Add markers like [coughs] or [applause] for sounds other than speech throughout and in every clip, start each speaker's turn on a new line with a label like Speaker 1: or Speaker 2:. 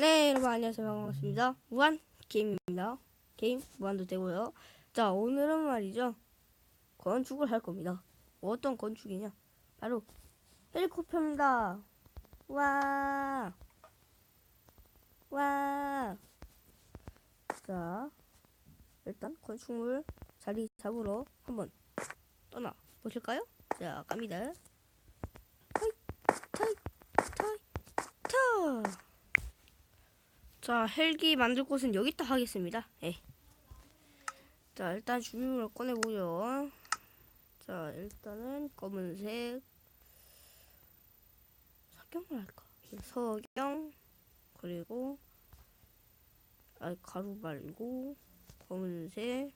Speaker 1: 네, 여러분 안녕하세요. 반갑습니다. 무한 게임입니다. 게임 무한도 되고요. 자, 오늘은 말이죠. 건축을 할 겁니다. 어떤 건축이냐? 바로 헬리콥터입니다. 와. 와. 자, 일단 건축물 자리 잡으러 한번 떠나 보실까요? 자, 갑니다. 타이, 타이, 타이, 타. 자, 헬기 만들 곳은 여기다 하겠습니다. 예. 자, 일단 준비물을 꺼내보죠. 자, 일단은 검은색 석경을 할까? 예, 석영 그리고 아 가루 말고 검은색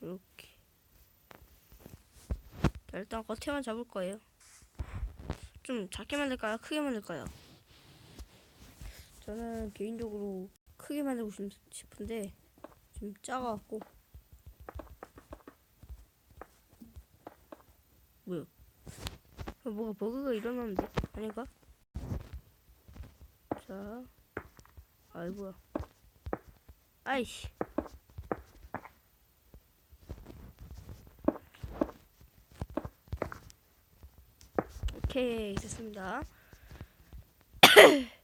Speaker 1: 이렇게 자, 일단 겉에만 잡을 거예요. 좀 작게 만들까요? 크게 만들까요? 저는 개인적으로 크게 만들고 싶- 싶은데 좀 작아갖고 뭐야? 어, 뭐가 버그가 일어났는데 아닌가? 자, 아이고야. 아이씨. 오케이 됐습니다. [coughs]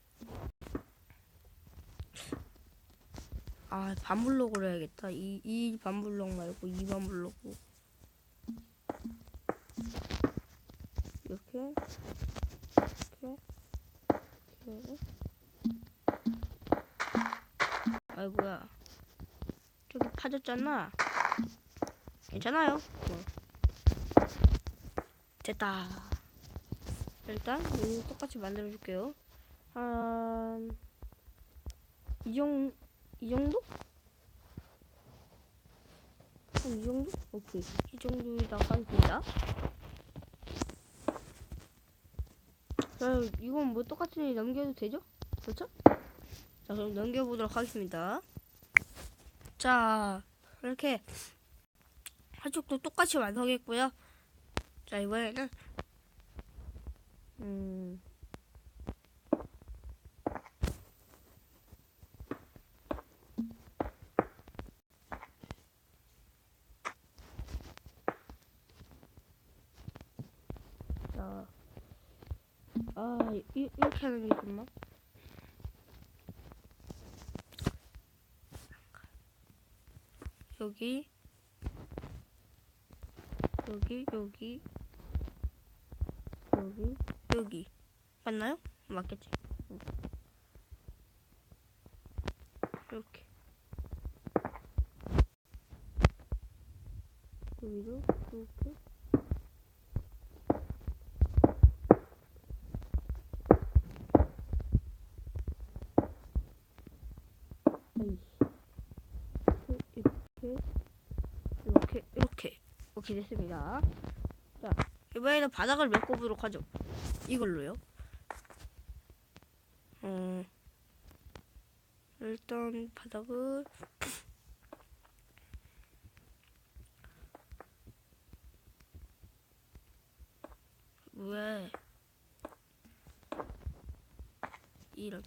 Speaker 1: 아 반블록으로 해야겠다. 이 이 반블록 말고 이 반블록으로 이렇게 이렇게 이렇게 아이고야 저기 파졌잖아. 괜찮아요. 뭐. 됐다. 일단 똑같이 만들어 줄게요. 한이 정, 이 정도? 한 이 정도? 오케이. 이 정도에다가 하겠습니다. 자, 이건 뭐 똑같이 넘겨도 되죠? 그렇죠? 자, 그럼 넘겨보도록 하겠습니다. 자, 이렇게 한쪽도 똑같이 완성했고요. 자, 이번에는 음, 자, 아, 이, 이렇게 하는 게 좋나? 여기, 여기, 여기, 여기, 여기. 맞나요? 맞겠지? 응. 이렇게. 여기도 이렇게. 아이씨. 이렇게, 이렇게, 됐습니다. 자, 이번에는 바닥을 메꿔보도록 하죠. 이걸로요. 어, 일단 바닥을 [sniffs] 왜 이런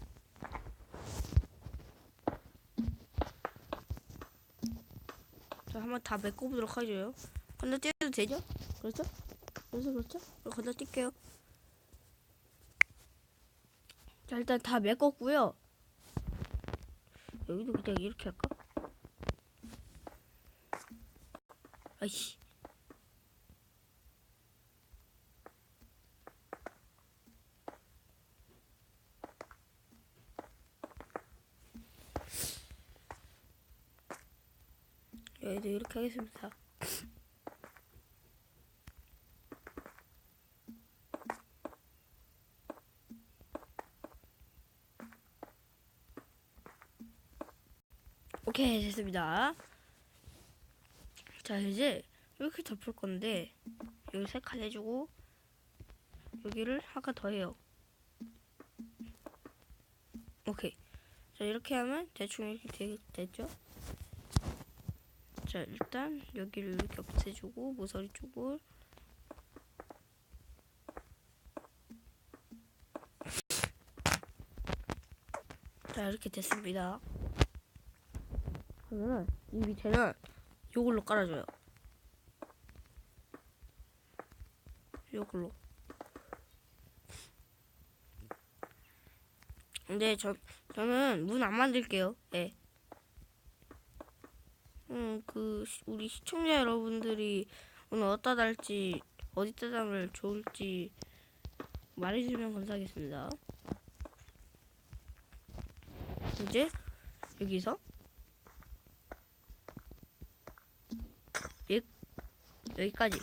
Speaker 1: 자 한번 다 메꿔보도록 하죠. 건너뛰어도 되죠? 그렇죠? 그래서 그렇죠? 건너뛸게요. 자 일단 다 메꿨고요. 여기도 그냥 이렇게 할까? 아이씨. 여기도 이렇게 하겠습니다. 됐습니다. 자 이제 이렇게 덮을 건데 여기 세칸 해주고 여기를 하나 더 해요. 오케이. 자 이렇게 하면 대충 이렇게 되, 됐죠? 자 일단 여기를 이렇게 없애주고 모서리 쪽을 자 이렇게 됐습니다. 그러면 이 밑에는 요걸로 깔아줘요. 요걸로. 근데 저 저는 문 안 만들게요. 예. 음, 그 시- 우리 시청자 여러분들이 오늘 어디다 달지 어디다 달면 좋을지 말해주면 감사하겠습니다. 이제 여기서 여기, 여기까지.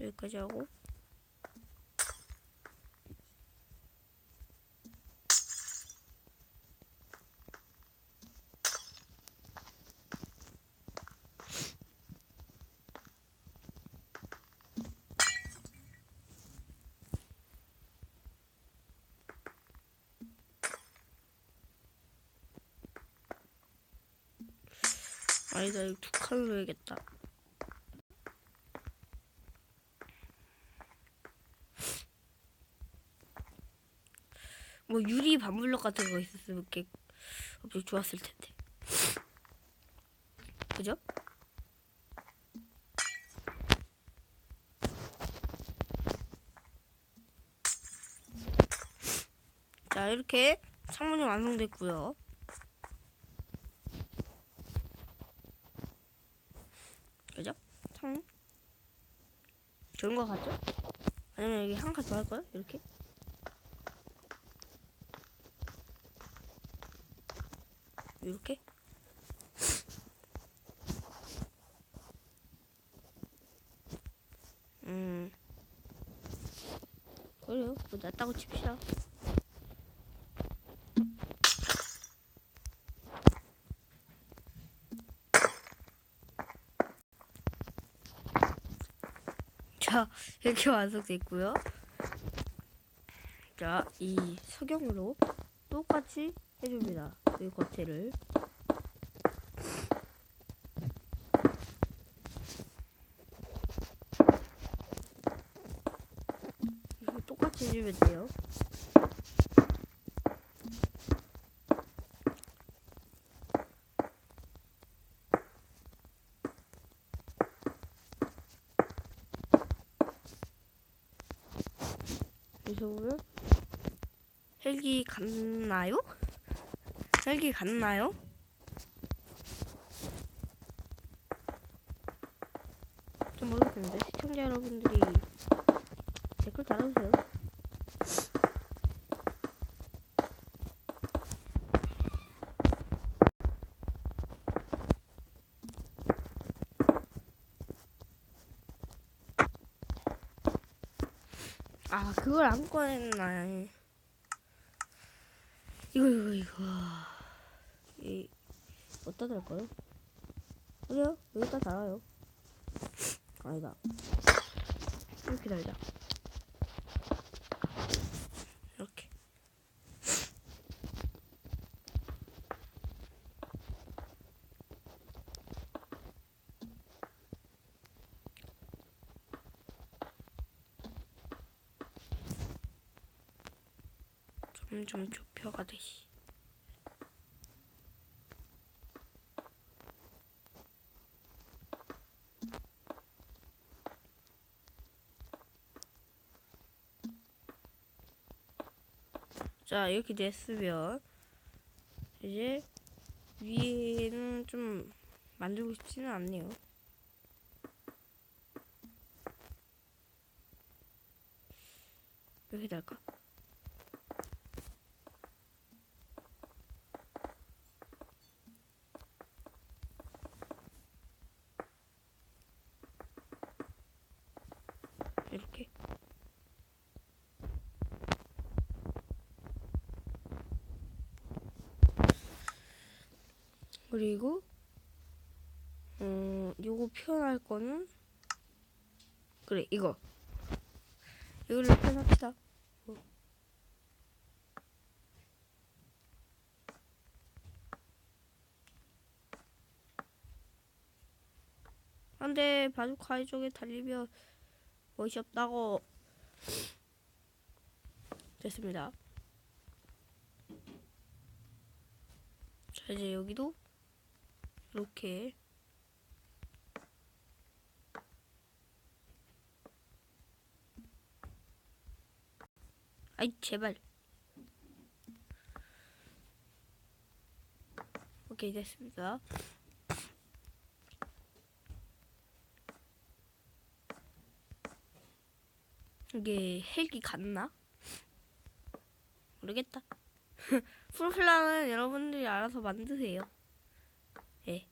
Speaker 1: 여기까지 하고 이거 두 칸으로 해야겠다. 뭐 유리 반블럭 같은 거 있었으면 꽤 엄청 좋았을 텐데. 그죠? 자 이렇게 창문이 완성됐고요 그죠? 창문 좋은 거 같죠? 아니면 여기 한 칸 더 할까요? 이렇게? 이렇게? 음 그래요 뭐 낫다고 칩시다 자 이렇게 완성됐고요. 자 이 석영으로 똑같이 해줍니다. 이 겉에를. 똑같이 해주면 돼요 서 보면 헬기 갔나요? 헬기 갔나요? 좀 모르겠는데 시청자 여러분들이 댓글 달아주세요. 아 그걸 안 꺼냈나 이거 이거 이거. 이 어디다 달까요? 그래요? 여기다 달아요. 아니다. 이렇게 달자 이렇게 점점 좁혀가듯이 자 이렇게 됐으면 이제 위에는 좀 만들고 싶지는 않네요 이렇게 달까? 이렇게 그리고 음 요거 표현할 거는 그래 이거 이걸로 표현합시다 어. 안돼 바둑 가이 쪽에 달리면 멋이 없다고 됐습니다. 자 이제 여기도 이렇게 아이 제발 오케이 됐습니다. 이게 헬기 갔나? 모르겠다. [laughs] 풀플라는 여러분들이 알아서 만드세요. 예.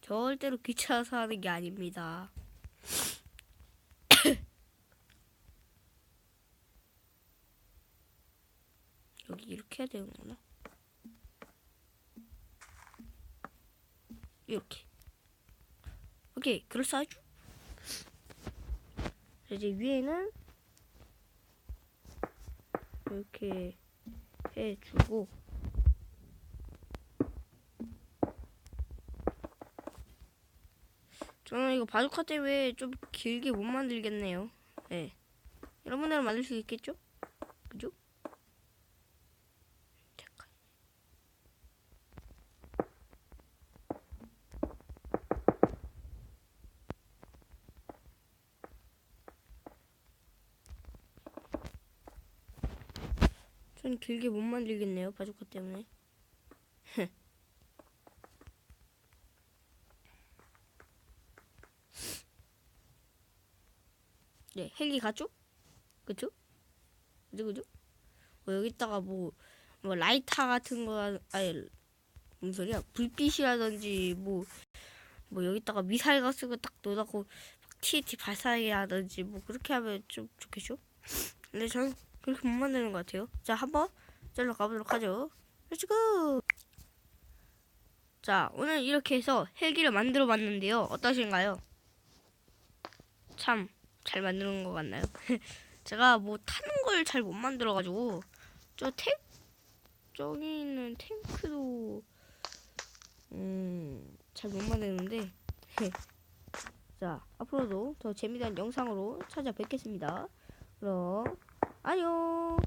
Speaker 1: 절대로 귀찮아서 하는 게 아닙니다. [coughs] 여기 이렇게 해야 되는구나. 이렇게. 오케이, 그럴싸하죠? 자, 이제 위에는 이렇게 해주고 저는 이거 바주카 때문에 좀 길게 못 만들겠네요. 네. 여러분들은 만들 수 있겠죠? 그죠? 잠깐. 전 길게 못 만들겠네요. 바주카 때문에. 네, 헬기 가죠? 그죠? 그죠, 그죠? 뭐 여기다가 뭐, 뭐 라이터 같은 거, 아니, 무슨 소리야? 불빛이라든지, 뭐, 뭐 여기다가 미사일 거딱 넣어놓고 TNT 발사하게 하든지, 뭐 그렇게 하면 좀 좋겠죠? 근데 저는 그렇게 못 만드는 것 같아요. 자, 한번 잘라 가보도록 하죠. 렛츠고! 자, 오늘 이렇게 해서 헬기를 만들어 봤는데요. 어떠신가요? 참, 잘 만드는 것 같나요? [laughs] 제가 뭐 타는 걸 잘 못 만들어가지고, 저 탱, 저기 있는 탱크도, 음, 잘 못 만드는데, [laughs] 자, 앞으로도 더 재미난 영상으로 찾아뵙겠습니다. 그럼, 안녕!